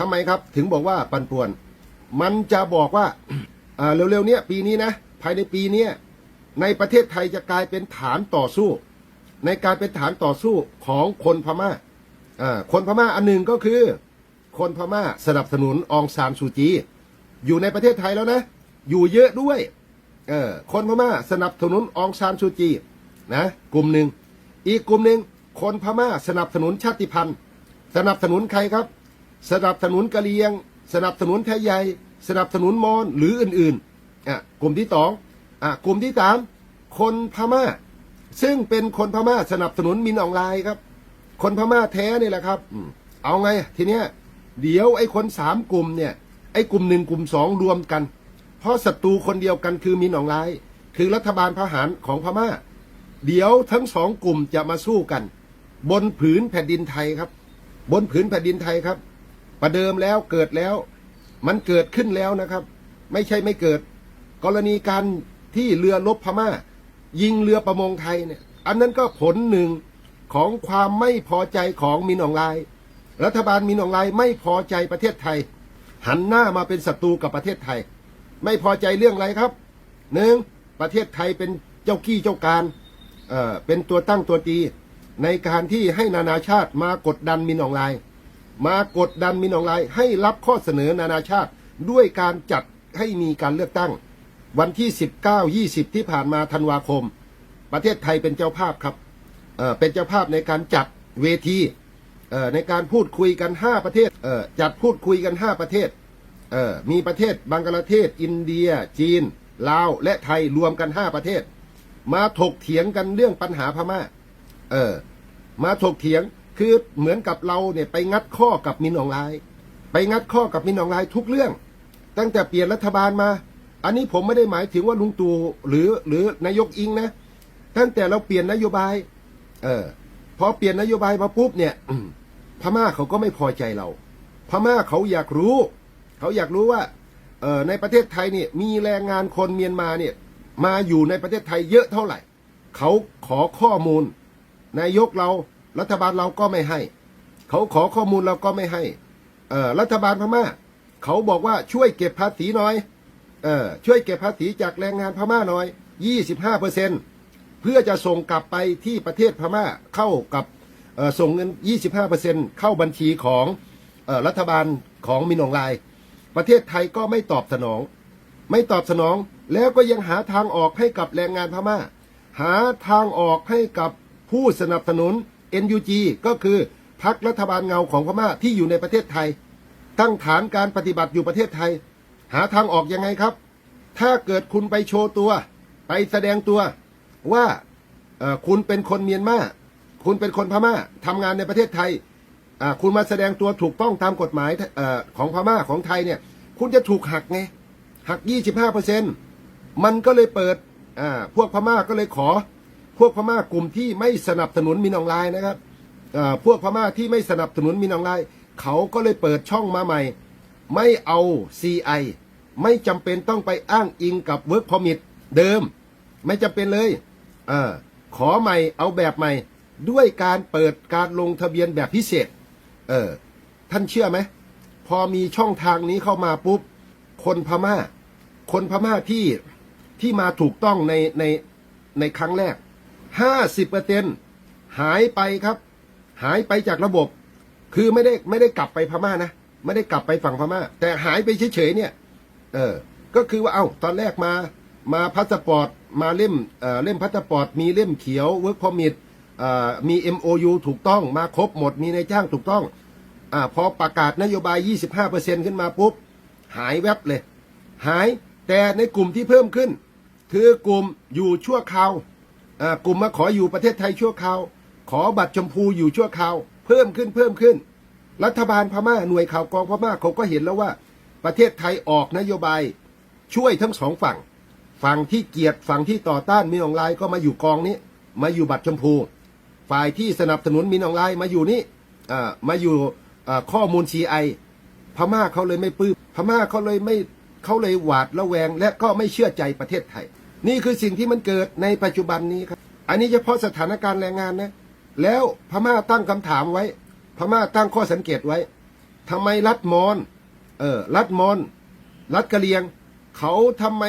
ทำไมครับ ถึงบอกว่าปันป่วน มันจะบอกว่าเร็วๆเนี้ยปีนี้นะ ภายในปีเนี้ยในประเทศไทยจะกลายเป็นฐานต่อสู้ ในการเป็นฐานต่อสู้ของคนพม่าอ่าคนพม่าอันหนึ่งก็คือ คนพม่าสนับสนุนองซานซูจี อยู่ในประเทศไทยแล้วนะ อยู่เยอะด้วยเออคนพม่าสนับสนุนองซานซูจีนะกลุ่มหนึ่งอีกกลุ่มหนึ่งคนพม่าสนับสนุนชาติพันธุ์ สนับสนุนใครครับ สนับสนุนกะเหรียง สนับสนุนไทยใหญ่สนับสนุนมอญหรืออื่นๆอะกลุ่มที่สองอะกลุ่มที่สามคนพม่า ซึ่งเป็นคนพม่าสนับสนุนมินออนไลน์ครับ คนพม่าแท้นี่แหละครับเอาไงทีเนี้ยเดี๋ยวไอ้คนสามกลุ่มเนี่ยไอ้กลุ่มหนึ่งกลุ่มสองรวมกัน เพราะศัตรูคนเดียวกันคือมินออนไลน์คือรัฐบาลทหารของพม่า เดี๋ยวทั้งสองกลุ่มจะมาสู้กัน บนผืนแผ่นดินไทยครับ บนผืนแผ่นดินไทยครับ ประเดิมแล้วเกิดแล้ว มันเกิดขึ้นแล้วนะครับ ไม่ใช่ไม่เกิด กรณีการที่เรือลบพม่า ยิงเรือประมงไทยเนี่ย อันนั้นก็ผลหนึ่งของความไม่พอใจของมินออนไลรัฐบาลมินออนไลไม่พอใจประเทศไทย หันหน้ามาเป็นศัตรูกับประเทศไทย ไม่พอใจเรื่องอะไรครับหนึ่งประเทศไทยเป็นเจ้ากี้เจ้าการเอ่อเป็นตัวตั้งตัวตีในการที่ให้นานาชาติมากดดันมินออนไลน์ มากดดันมินออนไลน์ให้รับข้อเสนอนานาชาติ ด้วยการจัดให้มีการเลือกตั้ง วันที่ 19 20 ที่ผ่านมาธันวาคม ประเทศไทยเป็นเจ้าภาพครับเเป็นเจ้าภาพในการจัดเวทีในการพูดคุยกัน 5 ประเทศเจัดพูดคุยกัน 5 ประเทศเมีประเทศบังกลาเทศ อินเดีย จีน ลาว และไทยรวมกัน 5 ประเทศ มาถกเถียงกันเรื่องปัญหาพม่า เออ มาถกเถียง คือเหมือนกับเราเนี่ยไปงัดข้อกับมินออนไลน์ไปงัดข้อกับมินออนไลน์ทุกเรื่อง ตั้งแต่เปลี่ยนรัฐบาลมา อันนี้ผมไม่ได้หมายถึงว่าลุงตู่หรือหรือนายกอิงนะ ตั้งแต่เราเปลี่ยนนโยบาย เออพอเปลี่ยนนโยบายมาปุ๊บเนี่ยพม่าเขาก็ไม่พอใจเรา พม่าเขาอยากรู้ เขาอยากรู้ว่าเออในประเทศไทยเนี่ยมีแรงงานคนเมียนมาเนี่ยมาอยู่ในประเทศไทยเยอะเท่าไหร่ เขาขอข้อมูล นายกเรา รัฐบาลเราก็ไม่ให้ เขาขอข้อมูลเราก็ไม่ให้เออรัฐบาลพม่า เขาบอกว่าช่วยเก็บภาษีหน่อยเออช่วยเก็บภาษีจากแรงงานพม่าหน่อย 25เปอร์เซ็นเพื่อจะส่งกลับไปที่ประเทศพม่าเข้ากับส่งเงิน 25เปอร์เซ็นเข้าบัญชีของอรัฐบาลของมินองลน์ประเทศไทยก็ไม่ตอบสนอง ไม่ตอบสนองแล้วก็ยังหาทางออกให้กับแรงงานพม่า หาทางออกให้กับผู้สนับสนุน NUG ก็คือพรรครัฐบาลเงาของพม่าที่อยู่ในประเทศไทย ตั้งฐานการปฏิบัติอยู่ประเทศไทย หาทางออกยังไงครับ ถ้าเกิดคุณไปโชว์ตัว ไปแสดงตัวว่าคุณเป็นคนเมียนมาคุณเป็นคนพม่าทำงานในประเทศไทยคุณมาแสดงตัวถูกต้องตามกฎหมายอของพม่าของไทยเนี่ย คุณจะถูกหักไงหัก 25เปอร์เซ็นมันก็เลยเปิดพวกพม่าก็เลยขอ พวกพม่ากลุ่มที่ไม่สนับสนุนมินออนไลน์นะครับพวกพม่าที่ไม่สนับสนุนมินออนไลน์เขาก็เลยเปิดช่องมาใหม่ ไม่เอา CI ไม่จำเป็นต้องไปอ้างอิงกับ Work Permit เดิม ไม่จำเป็นเลยอขอใหม่เอาแบบใหม่ ด้วยการเปิดการลงทะเบียนแบบพิเศษ เออ ท่านเชื่อไหม พอมีช่องทางนี้เข้ามาปุ๊บ คนพม่า คนพม่าที่ที่มาถูกต้องในในในครั้งแรก ห้าสิบเปอร์เซ็นหายไปครับ หายไปจากระบบ คือไม่ได้ไม่ได้กลับไปพม่านะไม่ได้กลับไปฝั่งพม่า แต่หายไปเฉยๆเนี่ย เออ ก็คือว่าเอ้าตอนแรกมามาพาสปอร์ตมาเล่มเอ่อเล่มพาสปอร์ตมีเล่มเขียว work permit เอ่อมี MOU ถูกต้องมาครบหมดมีในายจ้างถูกต้องอ่าพอประกาศนโยบาย 25%ขึ้นมาปุ๊บ หายแวบเลย หายแต่ในกลุ่มที่เพิ่มขึ้น คือกลุ่มอยู่ชั่วคราว กลุ่มมาขออยู่ประเทศไทยชั่วคราว ขอบัตรชมพูอยู่ชั่วคราว เพิ่มขึ้นเพิ่มขึ้น รัฐบาลพม่าหน่วยข่าวกองพม่าเขาก็เห็นแล้วว่า ประเทศไทยออกนโยบายช่วยทั้งสองฝั่ง ฝั่งที่เกียรติฝั่งที่ต่อต้านมินออนไลน์ก็มาอยู่กองนี้ มาอยู่บัตรชมพู ฝ่ายที่สนับสนุนมินออนไลน์มาอยู่นี่มาอยู่ข้อมูล CI พม่าเขาเลยไม่ปลื้มพม่าเขาเลยไม่เขาเลยหวาดระแวง และก็ไม่เชื่อใจประเทศไทย นี่คือสิ่งที่มันเกิดในปัจจุบันนี้ครับ อันนี้เฉพาะสถานการณ์แรงงานนะ แล้วพม่าตั้งคำถามไว้ พม่าตั้งข้อสังเกตไว้ทำไมรัฐมอญเออรัฐมอญรัฐกะเหรียง เขาทำไม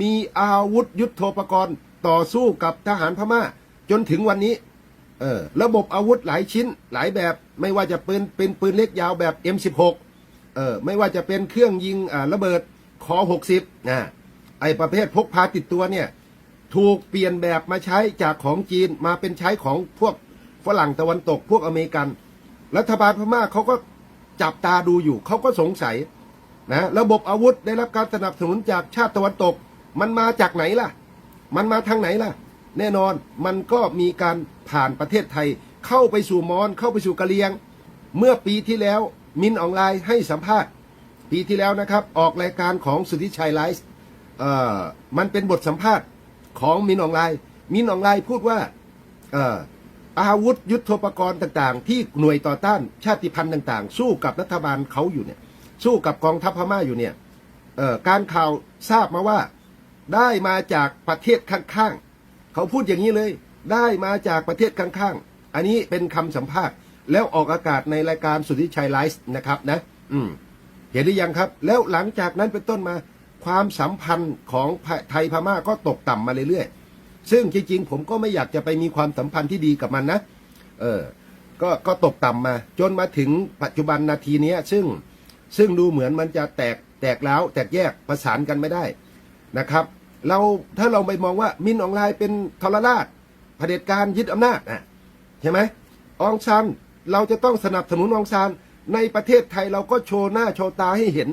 มีอาวุธยุทโธปกรณ์ ต่อสู้กับทหารพม่า จนถึงวันนี้เออระบบอาวุธหลายชิ้นหลายแบบไม่ว่าจะเป็นเป็นปืนเล็กยาวแบบ M16 เออไม่ว่าจะเป็นเครื่องยิงอ่าระเบิดคอ60นะ ไอ้ประเภทพกพาติดตัวเนี่ย ถูกเปลี่ยนแบบมาใช้จากของจีนมาเป็นใช้ของพวกฝรั่งตะวันตกพวกอเมริกัน รัฐบาลพม่าเขาก็จับตาดูอยู่เขาก็สงสัยนะระบบอาวุธได้รับการสนับสนุนจากชาติตะวันตก มันมาจากไหนล่ะ มันมาทางไหนล่ะ แน่นอนมันก็มีการผ่านประเทศไทย เข้าไปสู่มอญเข้าไปสู่กะเหรียง เมื่อปีที่แล้วมินออนไลน์ให้สัมภาษณ์ ปีที่แล้วนะครับ ออกรายการของสุทธิชัยไลฟ์ มันเป็นบทสัมภาษณ์ของมินออนไลมินออนไลพูดว่าเอ่ออาวุธยุทโธปกรณ์ต่างๆ ที่หน่วยต่อต้านชาติพันธุ์ต่าง ๆ สู้กับรัฐบาลเขาอยู่เนี่ย สู้กับกองทัพพม่าอยู่เนี่ยเอ่อการข่าวทราบมาว่าได้มาจากประเทศข้างๆ เขาพูดอย่างนี้เลย ได้มาจากประเทศข้างๆ อันนี้เป็นคำสัมภาษณ์ แล้วออกอากาศในรายการสุทธิชัยไลฟ์นะครับนะ อืมเห็นหรือยังครับ แล้วหลังจากนั้นเป็นต้นมา ความสัมพันธ์ของไทยพม่าก็ตกต่ำมาเรื่อยๆ ซึ่งจริงๆ ผมก็ไม่อยากจะไปมีความสัมพันธ์ที่ดีกับมันนะ เออ ก็ก็ตกต่ำมา จนมาถึงปัจจุบันนาทีนี้ซึ่งซึ่งดูเหมือนมันจะแตกแตกแล้วแตกแยกประสานกันไม่ได้นะครับ เราถ้าเราไปมองว่ามินออนไลน์เป็นทรราชเผด็จการยึดอำนาจอะใช่ไหมองซานเราจะต้องสนับสนุนองซานในประเทศไทยเราก็โชว์หน้าโชว์ตาให้เห็น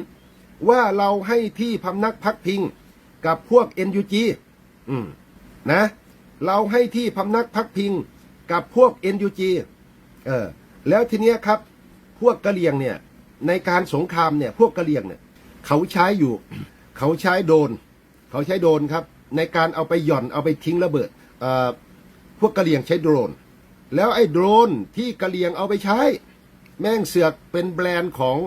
ว่าเราให้ที่พำนักพักพิงกับพวก NUG อืมนะ เราให้ที่พำนักพักพิงกับพวก NUG เออแล้วทีเนี้ยครับ พวกกะเหรี่ยงเนี่ย ในการสงครามเนี่ย พวกกะเหรี่ยงเนี่ย เขาใช้อยู่ เขาใช้โดรนเขาใช้โดรนครับ ในการเอาไปหย่อนเอาไปทิ้งระเบิดเอ่อพวกกะเหรี่ยงใช้โดรน แล้วไอ้โดรนที่กะเหรี่ยงเอาไปใช้ แม่งเสือกเป็นแบรนด์ของ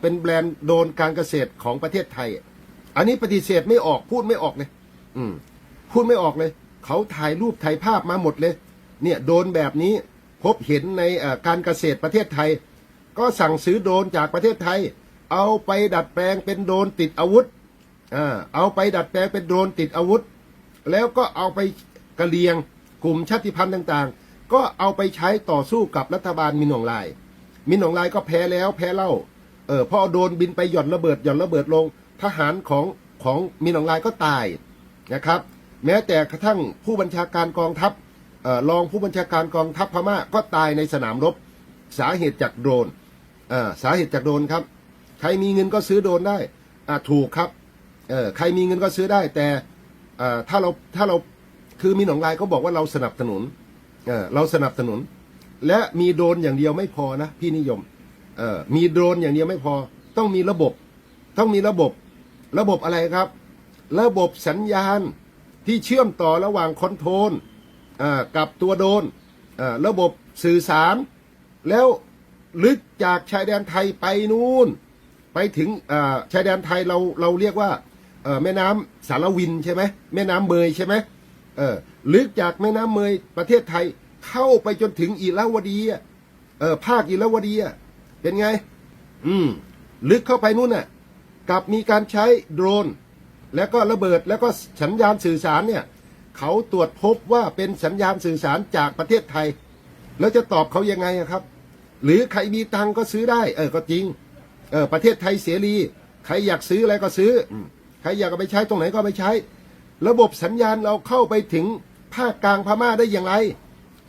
เป็นแบรนด์โดนการเกษตรของประเทศไทย อันนี้ปฏิเสธไม่ออกพูดไม่ออกเลยอืม พูดไม่ออกเลย เขาถ่ายรูปถ่ายภาพมาหมดเลย เนี่ยโดนแบบนี้พบเห็นในการเกษตรประเทศไทย ก็สั่งซื้อโดนจากประเทศไทย เอาไปดัดแปลงเป็นโดนติดอาวุธเอาไปดัดแปลงเป็นโดนติดอาวุธ แล้วก็เอาไปกระเลียงกลุ่มชาติพันธุ์ต่างๆ ก็เอาไปใช้ต่อสู้กับรัฐบาลมินอองลน์มินอองลน์ก็แพ้แล้วแพ้เล่า ออพอโดนบินไปหย่อนระเบิดหย่อนระเบิดลง ทหารของของมินองลน์ก็ตายนะครับ แม้แต่กระทั่งผู้บัญชาการกองทัพเอ่อรองผู้บัญชาการกองทัพพม่าก็ตายในสนามรบสาเหตุจากโดรนสาเหตุจากโดรนครับ ใครมีเงินก็ซื้อโดรนได้อ่าถูกครับเออใครมีเงินก็ซื้อได้แต่ถ้าเราถ้าเราคือมีหนองลายเขาบอกว่าเราสนับสนุนเออเราสนับสนุน และมีโดนอย่างเดียวไม่พอนะพี่นิยม เออมีโดรนอย่างเดียวไม่พอ ต้องมีระบบ ต้องมีระบบ ระบบอะไรครับ ระบบสัญญาณที่เชื่อมต่อระหว่างคอนโทรลกับตัวโดรนระบบสื่อสาร แล้วลึกจากชายแดนไทยไปนู่น ไปถึงชายแดนไทยเราเราเรียกว่าแม่น้ำสารวินใช่ไหมแม่น้ำเมยใช่ไหมลึกจากแม่น้ำเมยประเทศไทยเข้าไปจนถึงอีลาวดีเออภาคอีลาวดีอ เป็นไง อืม ลึกเข้าไปนู่นน่ะกลับมีการใช้โดรน แล้วก็ระเบิดแล้วก็สัญญาณสื่อสารเนี่ย เขาตรวจพบว่าเป็นสัญญาณสื่อสารจากประเทศไทย แล้วจะตอบเขายังไงอะครับ หรือใครมีตังค์ก็ซื้อได้ เออก็จริง เออประเทศไทยเสรี ใครอยากซื้ออะไรก็ซื้ออืมใครอยากเอาไปใช้ตรงไหนก็เอาไปใช้ ระบบสัญญาณเราเข้าไปถึงภาคกลางพม่าได้อย่างไร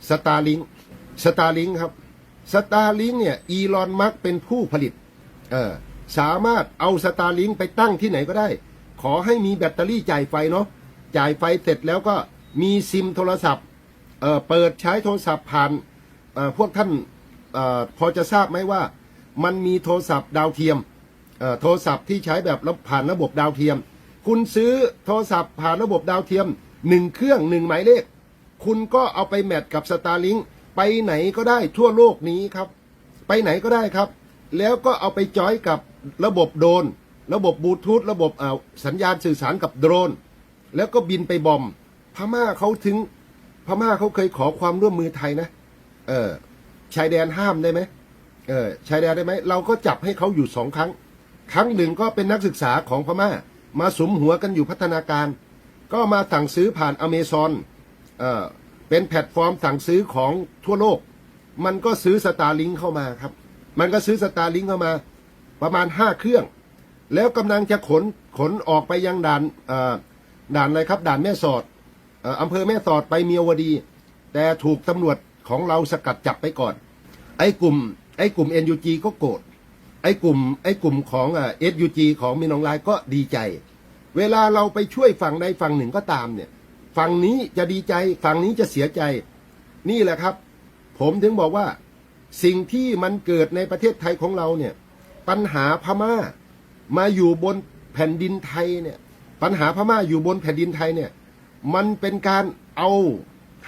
สตาร์ลิงสตาร์ลิงครับ สตาร์ลิงเนี่ยอีลอนมัสเป็นผู้ผลิตเออสามารถเอาสตาร์ลิงไปตั้งที่ไหนก็ได้ ขอให้มีแบตเตอรี่จ่ายไฟเนาะจ่ายไฟเสร็จแล้วก็มีซิมโทรศัพท์เออเปิดใช้โทรศัพท์ผ่านเออพวกท่านเออพอจะทราบไหมว่า มันมีโทรศัพท์ดาวเทียมเออโทรศัพท์ที่ใช้แบบผ่านระบบดาวเทียม คุณซื้อโทรศัพท์ผ่านระบบดาวเทียมหนึ่งเครื่องหนึ่งหมายเลข คุณก็เอาไปแมทกับสตาร์ลิง ไปไหนก็ได้ทั่วโลกนี้ครับ ไปไหนก็ได้ครับ แล้วก็เอาไปจอยกับระบบโดรนระบบบลูทูธระบบเอ่อสัญญาณสื่อสารกับโดรน แล้วก็บินไปบอม พม่าเขาถึง พม่าเขาเคยขอความร่วมมือไทยนะ เออชายแดนห้ามได้ไหมเออชายแดนได้ไหมเราก็จับให้เขาอยู่สองครั้ง ครั้งหนึ่งก็เป็นนักศึกษาของพม่า มาสมหัวกันอยู่พัฒนาการ ก็มาสั่งซื้อผ่านอเมซอนเออ เป็นแพลตฟอร์มสั่งซื้อของทั่วโลก มันก็ซื้อสตาร์ลิงเข้ามาครับ มันก็ซื้อสตาร์ลิงเข้ามา ประมาณห้าเครื่อง แล้วกำลังจะขนขนออกไปยังด่านด่านอะไรครับ ด่านแม่สอดอำเภอแม่สอดไปเมียวดี แต่ถูกตำรวจของเราสกัดจับไปก่อน ไอ้กลุ่ม ไอ้กลุ่ม NUG ก็โกรธไอ้กลุ่มไอ้กลุ่มของเอ่อ SUG ของมินองไลน์ก็ดีใจ เวลาเราไปช่วยฝั่งใดฝั่งหนึ่งก็ตามเนี่ย ฝั่งนี้จะดีใจฝั่งนี้จะเสียใจ นี่แหละครับ ผมถึงบอกว่า สิ่งที่มันเกิดในประเทศไทยของเราเนี่ย ปัญหาพม่ามาอยู่บนแผ่นดินไทยเนี่ย ปัญหาพม่าอยู่บนแผ่นดินไทยเนี่ย มันเป็นการเอา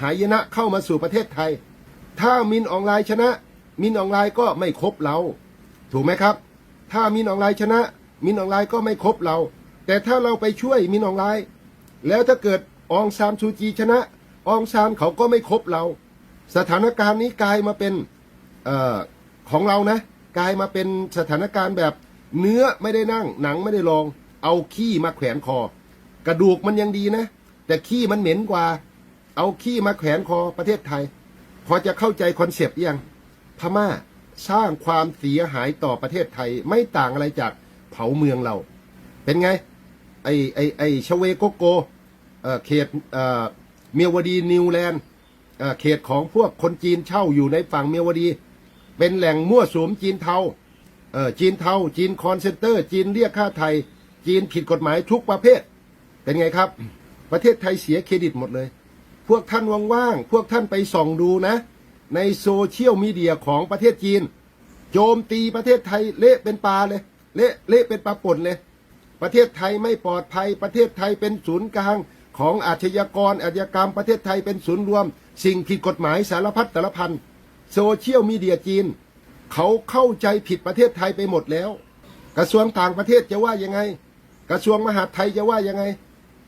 หายนะเข้ามาสู่ประเทศไทย ถ้ามินออนไลน์ชนะ มินออนไลน์ก็ไม่ครบเรา ถูกไหมครับ ถ้ามินออนไลน์ชนะ มินออนไลน์ก็ไม่ครบเรา แต่ถ้าเราไปช่วยมินออนไลน์ แล้วถ้าเกิด อองซานซูจีชนะอองซานเขาก็ไม่ครบเรา สถานการณ์นี้กลายมาเป็นออของเรานะ กลายมาเป็นสถานการณ์แบบเนื้อไม่ได้นั่ง หนังไม่ได้ลอง เอาขี้มาแขวนคอ กระดูกมันยังดีนะ แต่ขี้มันเหม็นกว่า เอาขี้มาแขวนคอประเทศไทย พอจะเข้าใจคอนเซปต์ยังพม่าสร้างความเสียหายต่อประเทศไทยไม่ต่างอะไรจากเผาเมืองเรา เป็นไง ไอไอไอชเวโกโก เขตเมียวดีนิวแลนด์เขตของพวกคนจีนเช่าอยู่ในฝั่งเมียวดี เป็นแหล่งมั่วสุมจีนเทาเจีนเทาจีนคอนเซนเตอร์ จีนเรียกค่าไทย จีนผิดกฎหมายทุกประเภท เป็นไงครับ ประเทศไทยเสียเครดิตหมดเลย พวกท่านว่างๆพวกท่านไปส่องดูนะ ในโซเชียลมีเดียของประเทศจีน โจมตีประเทศไทยเละเป็นปลาเลย เละเละเป็นปลาป่นเลย ประเทศไทยไม่ปลอดภัยประเทศไทยเป็นศูนย์กลาง ของอาชญากรอาชญากรรมประเทศไทยเป็นศูนย์รวม สิ่งผิดกฎหมายสารพัดสารพันโซเชียลมีเดียจีน เขาเข้าใจผิดประเทศไทยไปหมดแล้ว กระทรวงต่างประเทศจะว่ายังไง กระทรวงมหาดไทยจะว่ายังไง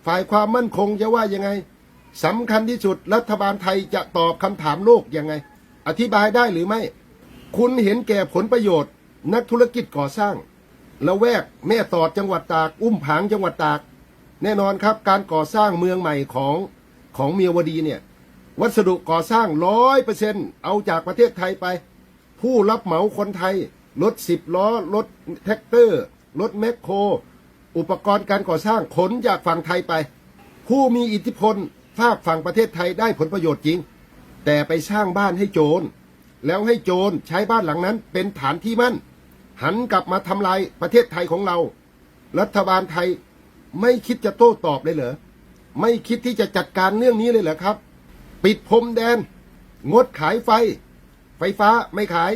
ฝ่ายความมั่นคงจะว่ายังไงสำคัญที่สุดรัฐบาลไทยจะตอบคำถามโลกยังไง อธิบายได้หรือไม่ คุณเห็นแก่ผลประโยชน์ นักธุรกิจก่อสร้างละแวกแม่สอดจังหวัดตาก อุ้มผางจังหวัดตาก แน่นอนครับการก่อสร้างเมืองใหม่ของของเมียวดีเนี่ยวัสดุก่อสร้างร้อยเปอร์เซ็นเอาจากประเทศไทยไป ผู้รับเหมาคนไทย รถสิบล้อ รถแท็กเตอร์ รถแมคโคร อุปกรณ์การก่อสร้างขนจากฝั่งไทยไป ผู้มีอิทธิพลภาคฝั่งประเทศไทยได้ผลประโยชน์จริง แต่ไปสร้างบ้านให้โจร แล้วให้โจรใช้บ้านหลังนั้นเป็นฐานที่มั่น หันกลับมาทำลายประเทศไทยของเรา รัฐบาลไทย ไม่คิดจะโต้ตอบเลยเหรอ ไม่คิดที่จะจัดการเรื่องนี้เลยเหรอครับ ปิดพรมแดน งดขายไฟ ไฟฟ้าไม่ขาย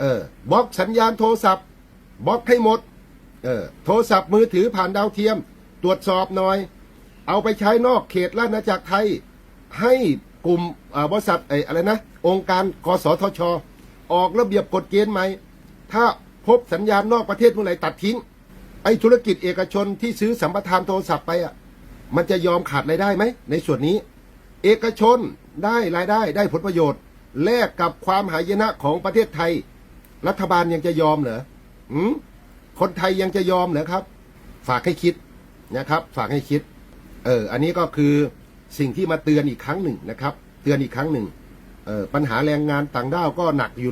เออบล็อกสัญญาณโทรศัพท์บล็อกให้หมด เออ โทรศัพท์มือถือผ่านดาวเทียม ตรวจสอบหน่อย เอาไปใช้นอกเขตราชอาณาจักรไทย ให้กลุ่มบริษัทไอ้อะไรนะ องค์การกสทช ออกระเบียบกฎเกณฑ์ใหม่ ถ้าพบสัญญาณนอกประเทศเมื่อไหร่ตัดทิ้ง ไอ้ธุรกิจเอกชนที่ซื้อสัมปทานโทรศัพท์ไปอะมันจะยอมขาดรายได้ไหมในส่วนนี้ เอกชนได้รายได้ได้ผลประโยชน์ แลกกับความหายนะของประเทศไทย รัฐบาลยังจะยอมเหรอหืมคนไทยยังจะยอมเหรอครับ ฝากให้คิดนะครับ ฝากให้คิด เออ อันนี้ก็คือสิ่งที่มาเตือนอีกครั้งหนึ่งนะครับ เตือนอีกครั้งหนึ่งเออปัญหาแรงงานต่างด้าวก็หนักอยู่